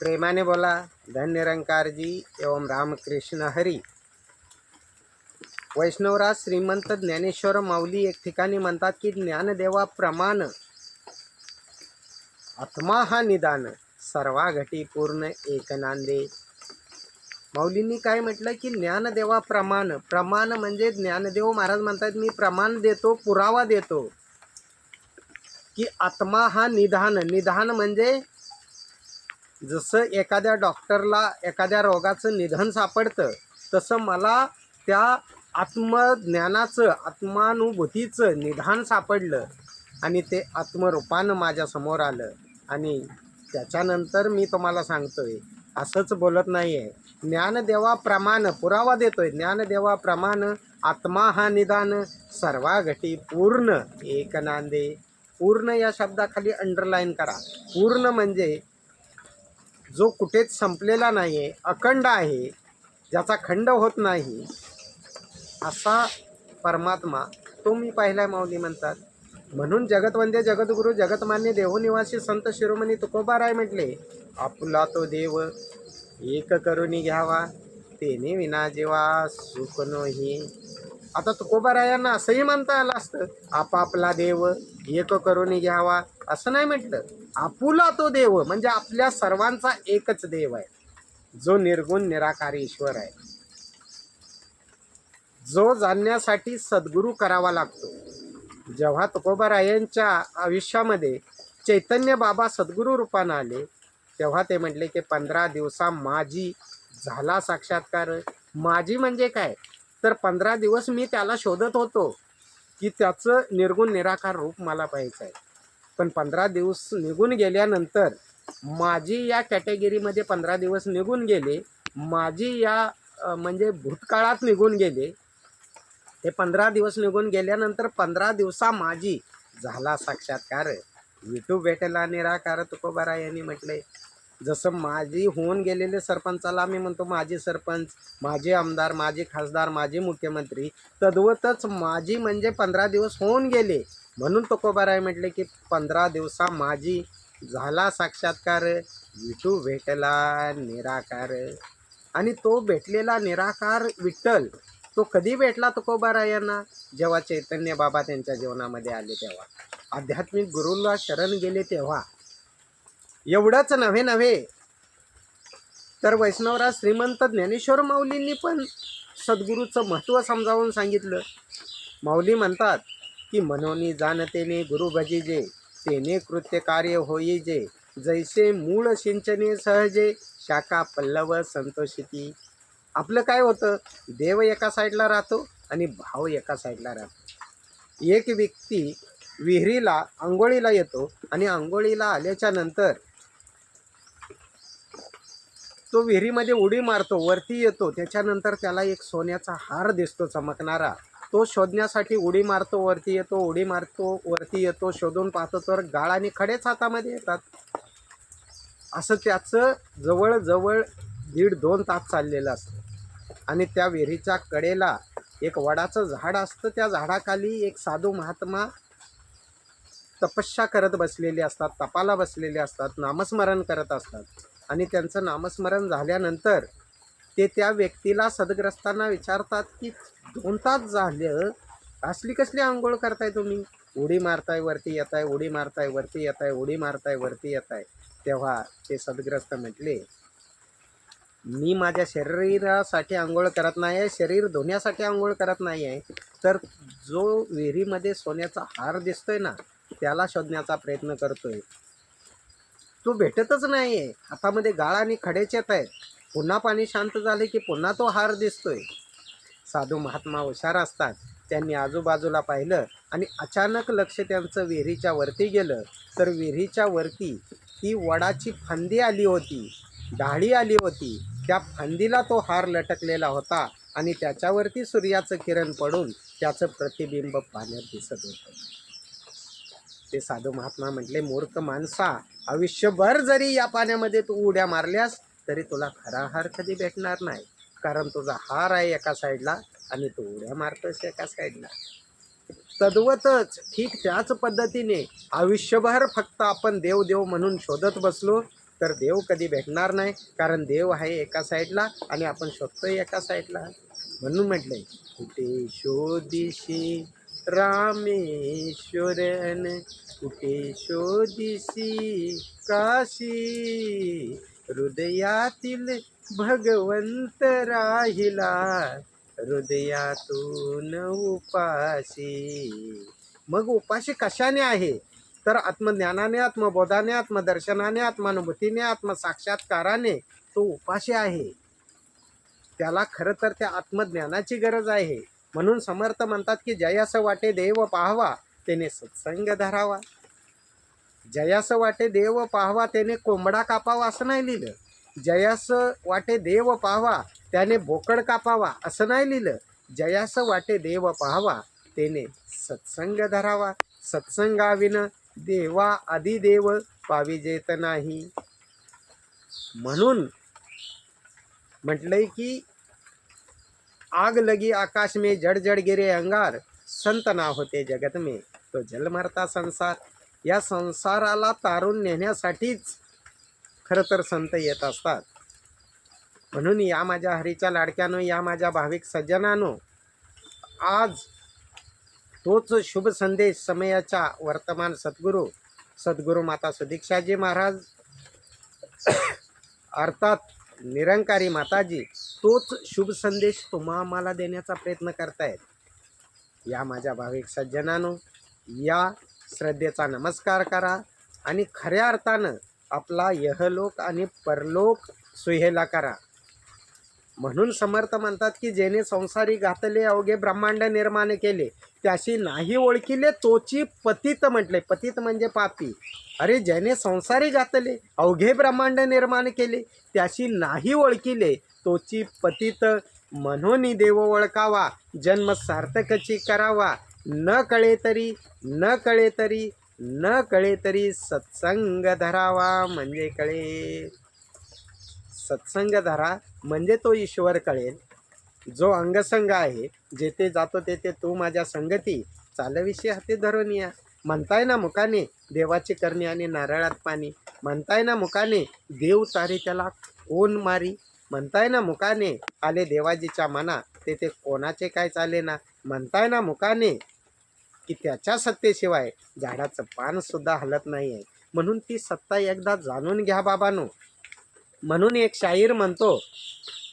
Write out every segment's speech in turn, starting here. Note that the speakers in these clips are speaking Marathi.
प्रेमाने बोला धन्यरंकारजी एवं रामकृष्ण हरी. वैष्णवराज श्रीमंत ज्ञानेश्वर माऊली एक ठिकाणी म्हणतात की ज्ञानदेवा प्रमाण आत्मा हा निदान सर्वाघटी पूर्ण एकनांदे माऊलींनी काय म्हटलं की ज्ञानदेवा प्रमाण प्रमाण म्हणजे ज्ञानदेव महाराज म्हणतात मी प्रमाण देतो पुरावा देतो. की आत्मा हा निधान निधान म्हणजे जसं एखाद्या डॉक्टरला एखाद्या रोगाचं निधन सापडतं तसं मला त्या आत्मज्ञानाचं आत्मानुभूतीचं निधान सापडलं आणि ते आत्मरूपानं माझ्यासमोर आलं. आणि त्याच्यानंतर मी तुम्हाला सांगतोय असंच बोलत नाही आहे ज्ञानदेवा प्रमाण पुरावा देतोय. ज्ञानदेवा प्रमाण आत्मा हा निदान सर्वाघटी पूर्ण. एकनांदे पूर्ण या शब्दाखाली अंडरलाईन करा. पूर्ण म्हणजे जो कुठेच संपलेला नाही आहे अखंड आहे ज्याचा खंड होत नाही असा परमात्मा तो मी पाहिला माऊली म्हणतात. म्हणून जगतवंदे जगद्गुरु जगतमान्य देवनिवासी संत शिरोमणी तुकोबाराय म्हटले आपुला तो देव एक करुणी घ्यावा तेने विना जेवा सुख नोही. आता तुकोबारायांना असंही म्हणता आलं असतं आपापला देव एक करुणी घ्यावा असं नाही म्हटलं. आपुला तो देव म्हणजे आपल्या सर्वांचा एकच देव आहे. जो निर्गुण निराकार ईश्वर आहे. जो जाणण्यासाठी सद्गुरू करावा लागतो. जेव्हा तुकोबारायांच्या आयुष्यामध्ये चैतन्य बाबा सद्गुरू रूपानं आले तेव्हा ते म्हटले की पंधरा दिवसा माझी झाला साक्षात्कार. माझी म्हणजे काय? तर पंधरा दिवस मी त्याला शोधत होतो की त्याचं निर्गुण निराकार रूप मला पाहायचं आहे. पण पंधरा दिवस निघून गेल्यानंतर माझी या कॅटेगरीमध्ये पंधरा दिवस निघून गेले माझी या म्हणजे भूतकाळात निघून गेले. ते पंधरा दिवस निघून गेल्यानंतर पंधरा दिवसा माझी झाला साक्षात्कार. विटू भेटला निराकार तुकोबारा यांनी म्हटले जसं माझी होऊन गेलेले सरपंचाला मी म्हणतो माझे सरपंच माझे आमदार माझे खासदार माझे मुख्यमंत्री तद्वतच माझी म्हणजे पंधरा दिवस होऊन गेले. म्हणून तुकोबाराय म्हटले की पंधरा दिवसा माझी झाला साक्षात्कार. विटू भेटला निराकार. आणि तो भेटलेला निराकार विठ्ठल तो कधी भेटला तुकोबारायांना जेव्हा चैतन्य बाबा त्यांच्या जीवनामध्ये आले तेव्हा. आध्यात्मिक गुरुला शरण गेले तेव्हा. एवढंच नव्हे नव्हे. तर वैष्णवराज श्रीमंत ज्ञानेश्वर माऊलींनी पण सद्गुरूचं महत्त्व समजावून सांगितलं. माऊली म्हणतात की मनोनी जाणतेने गुरु भजिजे तेने कृत्य कार्य होईजे. जैसे मूळ सिंचने सहजे शाखा पल्लव संतोषिती. आपलं काय होतं? देव एका साईडला राहतो आणि भाव एका साईडला राहतो. एक व्यक्ती विहिरीला आंघोळीला येतो आणि आंघोळीला आल्याच्यानंतर तो विहिरीमध्ये उडी मारतो वरती येतो. त्याच्यानंतर त्याला एक सोन्याचा हार दिसतो चमकणारा. तो शोधण्यासाठी उडी मारतो वरती येतो उडी मारतो वरती येतो शोधून पाहतो तर गाळ आणि खडेच हातामध्ये येतात. असं त्याचं जवळजवळ दीड दोन तास चाललेलं असतं. आणि त्या विहिरीच्या कडेला एक वडाचं झाड असतं. त्या झाडाखाली एक साधू महात्मा तपस्या करत बसलेले असतात तपाला बसलेले असतात नामस्मरण करत असतात. आणि त्यांचं नामस्मरण झाल्यानंतर ते त्या व्यक्तीला सदग्रस्तांना विचारतात की दोन तास झालं असली कसली आंघोळ करताय तुम्ही? उडी मारताय वरती येताय उडी मारताय वरती येताय उडी मारताय वरती येताय. तेव्हा ते सदग्रस्त म्हटले मी माझ्या शरीरासाठी आंघोळ करत नाही आहे शरीर धुण्यासाठी आंघोळ करत नाही आहे तर जो विहिरीमध्ये सोन्याचा हार दिसतोय ना त्याला शोधण्याचा प्रयत्न करतोय. तो भेटतच नाही आहे हातामध्ये गाळ आणि खडेच येत आहेत. पुन्हा पाणी शांत झाले की पुन्हा तो हार दिसतोय. साधू महात्मा हुशार असतात. त्यांनी आजूबाजूला पाहिलं आणि अचानक लक्ष त्यांचं विहिरीच्या वरती गेलं. तर विहिरीच्या वरती ती वडाची फांदी आली होती. डाळी आली होती. त्या फांदीला तो हार लटकलेला होता आणि त्याच्यावरती सूर्याचं किरण पडून त्याचं प्रतिबिंब पाण्यात दिसत होतं. ते साधू महात्मा म्हटले मूर्ख माणसा आयुष्यभर जरी या पाण्यामध्ये तू उड्या मारल्यास तरी तुला खरा हार कधी भेटणार नाही. कारण तुझा हार आहे एका साईडला आणि तू उड्या मारतोस एका साईडला. तद्वतच ठीक त्याच पद्धतीने आयुष्यभर फक्त आपण देव देव म्हणून शोधत बसलो तर देव कधी भेटणार नाही कारण देव आहे एका साईडला आणि आपण शोधतोय एका साईडला. म्हणून म्हटलंय कुठे शोधिशी रामेश्वरन कुठे शोधिशी काशी? हृदयातील भगवंत राहिला. हृदयातून उपाशी. मग उपाशी कशाने आहे? तर आत्मज्ञानाने आत्मबोधाने आत्मदर्शनाने आत्मानुभूतीने आत्मसाक्षात्काराने तो उपाशी आहे. त्याला खरं तर त्या आत्मज्ञानाची गरज आहे. म्हणून समर्थ म्हणतात की जयास वाटे देव पाहावा त्याने सत्संग धरावा. जयास वाटे देव पाहावा त्याने कोंबडा कापावा असं नाही लिहिलं. जयास वाटे देव पाहवा त्याने बोकड कापावा असं नाही लिहिलं. जयास वाटे देव पाहावा त्याने सत्संग धरावा. सत्संगाविन देवा आदिदेव पाविजेत नाही. म्हणून म्हटलंय की आग लगी आकाश में जड जड गिरे अंगार संत ना होते जगत में तो जल मरता संसार. या संसाराला तारून नेण्यासाठीच खरं तर संत येत असतात. म्हणून या माझ्या हरीच्या लाडक्यानं या माझ्या भाविक सज्जनानो आज तोच शुभ संदेश समयाच्या वर्तमान सद्गुरू सद्गुरू माता सुदीक्षाजी महाराज अर्थात निरंकारी माताजी तोच शुभ संदेश तुम्हा आम्हाला देण्याचा प्रयत्न करतायत. या माझ्या भाविक सज्जनानो या श्रद्धेचा नमस्कार करा आणि खऱ्या अर्थानं आपला यहलोक आणि परलोक सुहेला करा. म्हणून समर्थ म्हणतात की ज्याने संसारी घातले अवघे ब्रह्मांड निर्माण केले त्याशी नाही ओळखिले तोची पतित म्हटले. पतित म्हणजे पापी. अरे ज्याने संसारी घातले अवघे ब्रह्मांड निर्माण केले त्याशी नाही ओळखिले तोची पतित. म्हणून देव ओळखावा जन्म सार्थकची करावा. न कळे तरी न कळे तरी न कळे तरी सत्संग धरावा म्हणजे कळे. सत्संग धरा म्हणजे तो ईश्वर कळेल. जो अंगसंग आहे जेथे जातो तेथे तू माझ्या संगती. चालविषयी हाती धरून या. म्हणताय ना मुखाने देवाची करणी आणि नारळात पाणी. म्हणताय ना मुखाने देव तारी त्याला कोण मारी? म्हणताय ना मुखाने आले देवाजीच्या मना तेथे कोणाचे काय चाले ना म्हणताय ना मुखाने की त्याच्या सत्तेशिवाय झाडाचं पानसुद्धा हलत नाही आहे म्हणून ती सत्ता एकदा जाणून घ्या बाबानो. म्हणून एक शाहीर म्हणतो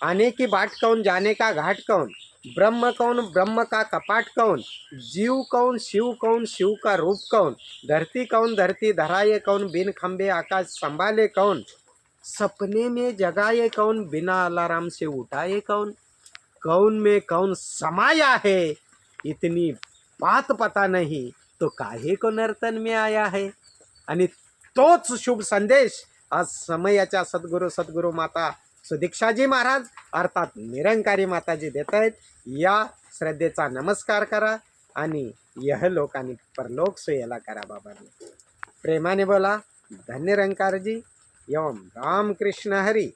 आने की बाट कौन जाने का घाट कौन? ब्रह्म कौन ब्रह्म का कपाट कौन? जीव कौन शिव कौन शिव का रूप कौन? धरती कौन धरती धराये कौन? बिन खंबे आकाश संभाले कौन? सपने में जगाए कौन? बिना अलाराम से उठाए कौन? कौन में कौन समाया है? इतनी बात पता नाही तो काही को नर्तन आया आहे आणि तोच शुभ संदेश आज समयाच्या सद्गुरू सद्गुरू माता सुदीक्षाजी महाराज अर्थात निरंकारी माताजी देत आहेत या श्रद्धेचा नमस्कार करा आणि यहलोक आणि परलोक सुयेला करा बाबांनी. प्रेमाने बोला धन्य रंकारजी. एवम रामकृष्ण हरी.